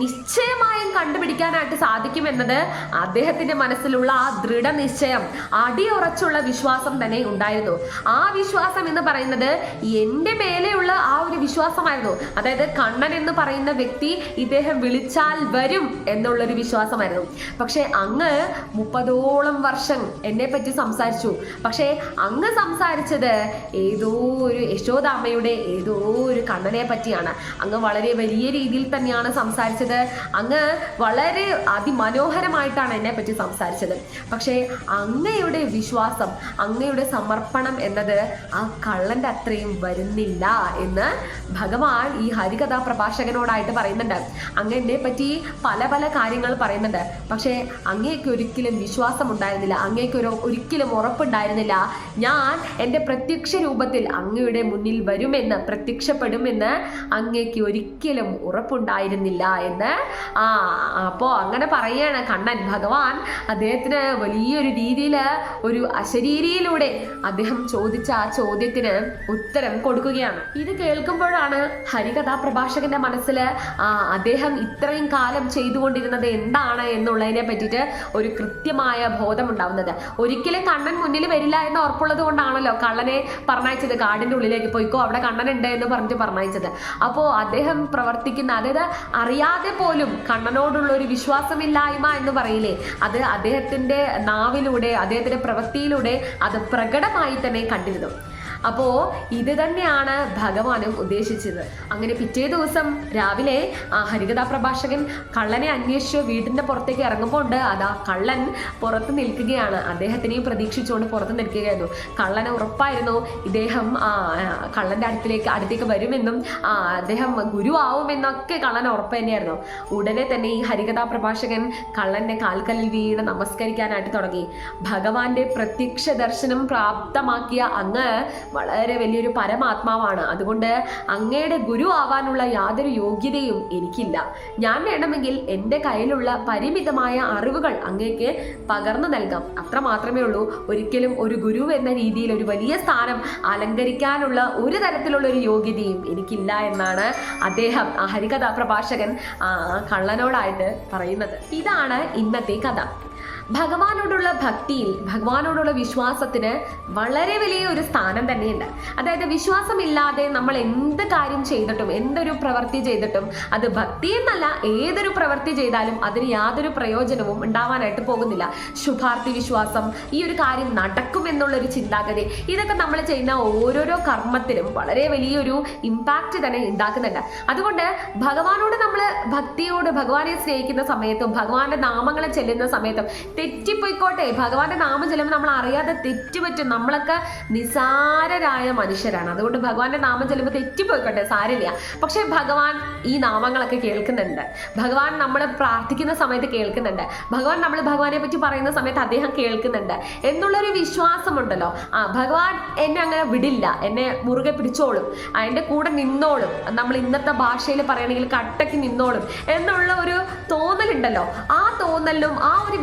നിശ്ചയമായും കണ്ടുപിടിക്കാനായിട്ട് സാധിക്കുമെന്നത് അദ്ദേഹത്തിന്റെ മനസ്സിലുള്ള ആ ദൃഢനിശ്ചയം അടിയുറച്ചുള്ള വിശ്വാസം തന്നെ ഉണ്ടായിരുന്നു. ആ വിശ്വാസം എന്ന് പറയുന്നത് എന്റെ മേലെയുള്ള ആ ഒരു വിശ്വാസമായിരുന്നു. അതായത് കണ്ണൻ എന്ന് പറയുന്ന വ്യക്തി ഇദ്ദേഹം വിളിച്ചാൽ വരും എന്നുള്ളൊരു വിശ്വാസമായിരുന്നു. പക്ഷെ അങ്ങ് മുപ്പതോളം വർഷം എന്നെ പറ്റി സംസാരിച്ചു. പക്ഷേ അങ്ങ് സംസാരിച്ചത് ഏതോ ഒരു യശോദാമ്മയുടെ ഏതോ ഒരു കണ്ണനെ പറ്റിയാണ്. അങ്ങ് വളരെ വലിയ രീതിയിൽ തന്നെയാണ് സംസാരിച്ചത്. അങ്ങ് വളരെ അതിമനോഹരമായിട്ടാണ് എന്നെ പറ്റി സംസാരിച്ചത്. പക്ഷേ അങ്ങയുടെ വിശ്വാസം അങ്ങയുടെ സമർപ്പണം എന്നത് ആ കള്ളന്റെ അത്രയും വരുന്നില്ല എന്ന് ഭഗവാൻ ഈ ഹരികഥാ പ്രഭാഷകനോടായിട്ട് പറയുന്നുണ്ട്. അങ്ങ് എന്നെ പറ്റി പല പല കാര്യങ്ങൾ പറയുന്നുണ്ട്. പക്ഷേ അങ്ങേക്ക് ഒരിക്കലും വിശ്വാസം ഉണ്ടായിരുന്നില്ല അങ്ങേക്ക് ഒരു ഒരിക്കലും ഉറപ്പുണ്ടായിരുന്നില്ല. ഞാൻ എന്റെ പ്രത്യക്ഷ രൂപത്തിൽ അങ്ങയുടെ മുന്നിൽ വരുമെന്ന് പ്രത്യക്ഷപ്പെടുമെന്ന് അങ്ങേക്ക് ഒരിക്കലും ഉറപ്പുണ്ടായിരുന്നില്ല എന്ന്. ആ അപ്പോൾ അങ്ങനെ പറയുകയാണ് കണ്ണൻ. ഭഗവാൻ അദ്ദേഹത്തിന് വലിയൊരു രീതിയിൽ ഒരു അശരീരിയിലൂടെ അദ്ദേഹം ചോദിച്ച ആ ചോദ്യത്തിന് ഉത്തരം കൊടുക്കുകയാണ്. ഇത് കേൾക്കുമ്പോഴാണ് ഹരികഥാ പ്രഭാഷകന്റെ മനസ്സിൽ അദ്ദേഹം ഇത്രയും കാലം ചെയ്തുകൊണ്ടിരുന്നത് എന്താണ് എന്നുള്ളതിനെ പറ്റിയിട്ട് ഒരു കൃത്യമായ ബോധം ഉണ്ടാവുന്നത്. ഒരിക്കലും കണ്ണൻ മുന്നിൽ വരില്ല എന്ന് ഉറപ്പുള്ളത് കൊണ്ടാണല്ലോ കള്ളനെ പറഞ്ഞയച്ചത്. കാടിന്റെ ഉള്ളിലേക്ക് പോയിക്കോ അവിടെ കണ്ണൻ ഉണ്ട് എന്ന് പറഞ്ഞിട്ട് പറഞ്ഞയച്ചത്. അപ്പോൾ അദ്ദേഹം പ്രവർത്തിക്കുന്ന അതായത് അറിയാതെ പോലും കണ്ണനോടുള്ള ഒരു വിശ്വാസമില്ലായ്മ എന്ന് പറയില്ലേ അത് അദ്ദേഹത്തിന്റെ നാവിലൂടെ അദ്ദേഹത്തിന്റെ പ്രവൃത്തിയിലൂടെ അത് പ്രകടമായി തന്നെ കണ്ടിരുന്നു. അപ്പോൾ ഇത് തന്നെയാണ് ഭഗവാനും ഉദ്ദേശിച്ചത്. അങ്ങനെ പിറ്റേ ദിവസം രാവിലെ ഹരികഥാ പ്രഭാഷകൻ കള്ളനെ അന്വേഷിച്ച് വീടിന്റെ പുറത്തേക്ക് ഇറങ്ങുമ്പോൾ ഉണ്ട് അതാ കള്ളൻ പുറത്ത് നിൽക്കുകയാണ്. അദ്ദേഹത്തിനെയും പ്രതീക്ഷിച്ചുകൊണ്ട് പുറത്ത് നിൽക്കുകയായിരുന്നു. കള്ളന് ഉറപ്പായിരുന്നു ഇദ്ദേഹം കള്ളന്റെ അടുത്തിലേക്ക് അടുത്തേക്ക് വരുമെന്നും അദ്ദേഹം ഗുരുവാവുമെന്നൊക്കെ കള്ളന് ഉറപ്പ് തന്നെയായിരുന്നു. ഉടനെ തന്നെ ഈ ഹരികഥാ പ്രഭാഷകൻ കള്ളന്റെ കാൽക്കലിൽ വീണ് നമസ്കരിക്കാനായിട്ട് തുടങ്ങി. ഭഗവാന്റെ പ്രത്യക്ഷ ദർശനം പ്രാപ്തമാക്കിയ അങ്ങ് വളരെ വലിയൊരു പരമാത്മാവാണ്. അതുകൊണ്ട് അങ്ങയുടെ ഗുരു ആവാനുള്ള യാതൊരു യോഗ്യതയും എനിക്കില്ല. ഞാൻ വേണമെങ്കിൽ എന്റെ കയ്യിലുള്ള പരിമിതമായ അറിവുകൾ അങ്ങേക്ക് പകർന്നു നൽകാം. അത്ര മാത്രമേ ഉള്ളൂ. ഒരിക്കലും ഒരു ഗുരു എന്ന രീതിയിൽ ഒരു വലിയ സ്ഥാനം അലങ്കരിക്കാനുള്ള ഒരു തരത്തിലുള്ള ഒരു യോഗ്യതയും എനിക്കില്ല എന്നാണ് അദ്ദേഹം ഹരികഥാ പ്രഭാഷകൻ കള്ളനോടായിട്ട് പറയുന്നത്. ഇതാണ് ഇന്നത്തെ കഥ. ഭഗവാനോടുള്ള ഭക്തിയിൽ ഭഗവാനോടുള്ള വിശ്വാസത്തിന് വളരെ വലിയ ഒരു സ്ഥാനം തന്നെയുണ്ട്. അതായത് വിശ്വാസമില്ലാതെ നമ്മൾ എന്ത് കാര്യം ചെയ്തിട്ടും എന്തൊരു പ്രവൃത്തി ചെയ്തിട്ടും അത് ഭക്തി എന്നല്ല ഏതൊരു പ്രവൃത്തി ചെയ്താലും അതിന് യാതൊരു പ്രയോജനവും ഉണ്ടാവാനായിട്ട് പോകുന്നില്ല. ശുഭാർത്ഥി വിശ്വാസം ഈ ഒരു കാര്യം നടക്കും നടക്കുമെന്നുള്ളൊരു ചിന്താഗതി ഇതൊക്കെ നമ്മൾ ചെയ്യുന്ന ഓരോരോ കർമ്മത്തിനും വളരെ വലിയൊരു ഇമ്പാക്റ്റ് തന്നെ ഉണ്ടാക്കുന്നുണ്ട്. അതുകൊണ്ട് ഭഗവാനോട് നമ്മൾ ഭക്തിയോട് ഭഗവാനെ സ്നേഹിക്കുന്ന സമയത്തും ഭഗവാന്റെ നാമങ്ങളെ ചെല്ലുന്ന സമയത്തും തെറ്റിപ്പോയിക്കോട്ടെ. ഭഗവാന്റെ നാമം ചെല്ലുമ്പോൾ നമ്മൾ അറിയാതെ തെറ്റുപറ്റും. നമ്മളൊക്കെ നിസാരരായ മനുഷ്യരാണ്. അതുകൊണ്ട് ഭഗവാന്റെ നാമം ചെല്ലുമ്പോൾ തെറ്റിപ്പോയിക്കോട്ടെ സാരില്ല പക്ഷെ ഭഗവാൻ ഈ നാമങ്ങളൊക്കെ കേൾക്കുന്നുണ്ട്. ഭഗവാൻ നമ്മൾ പ്രാർത്ഥിക്കുന്ന സമയത്ത് കേൾക്കുന്നുണ്ട്. ഭഗവാൻ നമ്മൾ ഭഗവാനെ പറ്റി പറയുന്ന സമയത്ത് അദ്ദേഹം കേൾക്കുന്നുണ്ട്. എന്നുള്ളൊരു വിശ്വാസമുണ്ടല്ലോ. ആ ഭഗവാൻ എന്നെ അങ്ങനെ വിടില്ല. എന്നെ മുറുകെ പിടിച്ചോളും. അതിന്റെ കൂടെ നിന്നോളും. നമ്മൾ ഇന്നത്തെ ഭാഷയിൽ പറയുകയാണെങ്കിൽ കട്ടയ്ക്ക് നിന്നോളും എന്നുള്ള ഒരു തോന്നലുണ്ടല്ലോ. ആ തോന്നലും ആ ഒരു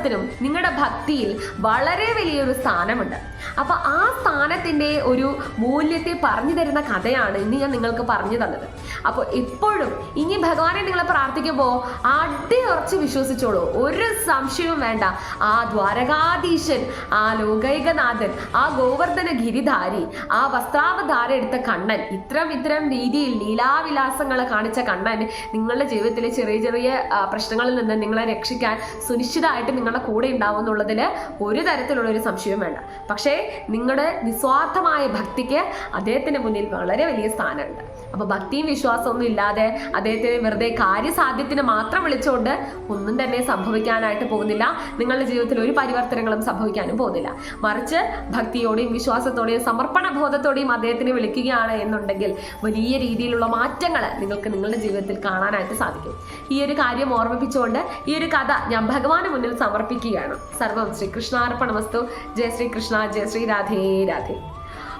വിശ്വാസത്തിനും നിങ്ങളുടെ ഭക്തിയിൽ വളരെ വലിയൊരു സ്ഥാനമുണ്ട്. അപ്പൊ ആ സ്ഥാനത്തിന്റെ ഒരു മൂല്യത്തെ പറഞ്ഞു തരുന്ന കഥയാണ് ഇന്ന് ഞാൻ നിങ്ങൾക്ക് പറഞ്ഞു തന്നത്. അപ്പോൾ ഇപ്പോഴും ഇനി ഭഗവാനെ നിങ്ങൾ പ്രാർത്ഥിക്കുമ്പോൾ അടിയുറച്ച് വിശ്വസിച്ചോളൂ. ഒരു സംശയവും വേണ്ട. ആ ദ്വാരകാധീശൻ ആ ലോകൈകനാഥൻ ആ ഗോവർദ്ധന ഗിരിധാരി ആ വസ്ത്രാവധാര എടുത്ത കണ്ണൻ ഇത്തരം ഇത്തരം രീതിയിൽ ലീലാവിലാസങ്ങൾ കാണിച്ച കണ്ണൻ നിങ്ങളുടെ ജീവിതത്തിലെ ചെറിയ ചെറിയ പ്രശ്നങ്ങളിൽ നിന്ന് നിങ്ങളെ രക്ഷിക്കാൻ സുനിശ്ചിതമായിട്ട് നിങ്ങളുടെ കൂടെ ഉണ്ടാവും എന്നുള്ളതിൽ ഒരു തരത്തിലുള്ള ഒരു സംശയവും വേണ്ട. പക്ഷേ നിങ്ങളുടെ നിസ്വാർത്ഥമായ ഭക്തിക്ക് അദ്ദേഹത്തിന് മുന്നിൽ വളരെ വലിയ സ്ഥാനമുണ്ട്. അപ്പോൾ ഭക്തിയും വിശ്വാസമൊന്നും ഇല്ലാതെ അദ്ദേഹത്തെ വെറുതെ കാര്യസാധ്യത്തിന് മാത്രം വിളിച്ചുകൊണ്ട് ഒന്നും തന്നെ സംഭവിക്കാനായിട്ട് പോകുന്നില്ല. നിങ്ങളുടെ ജീവിതത്തിൽ ഒരു പരിവർത്തനങ്ങളും സംഭവിക്കാനും പോകുന്നില്ല. മറിച്ച് ഭക്തിയോടെയും വിശ്വാസത്തോടെയും സമർപ്പണ ബോധത്തോടെയും അദ്ദേഹത്തിനെ വിളിക്കുകയാണ് എന്നുണ്ടെങ്കിൽ വലിയ രീതിയിലുള്ള മാറ്റങ്ങൾ നിങ്ങൾക്ക് നിങ്ങളുടെ ജീവിതത്തിൽ കാണാനായിട്ട് സാധിക്കും. ഈ ഒരു കാര്യം ഓർമ്മിപ്പിച്ചുകൊണ്ട് ഈ ഒരു കഥ ഞാൻ ഭഗവാന് മുന്നിൽ സമർപ്പിക്കുകയാണ്. സർവം ശ്രീകൃഷ്ണാർപ്പണ വസ്തു ജയ ശ്രീകൃഷ്ണ ജയ ശ്രീ രാധേ രാധേ.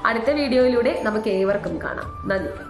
അടുത്ത വീഡിയോയിലൂടെ നമുക്ക് ഏവർക്കും കാണാം. നന്ദി.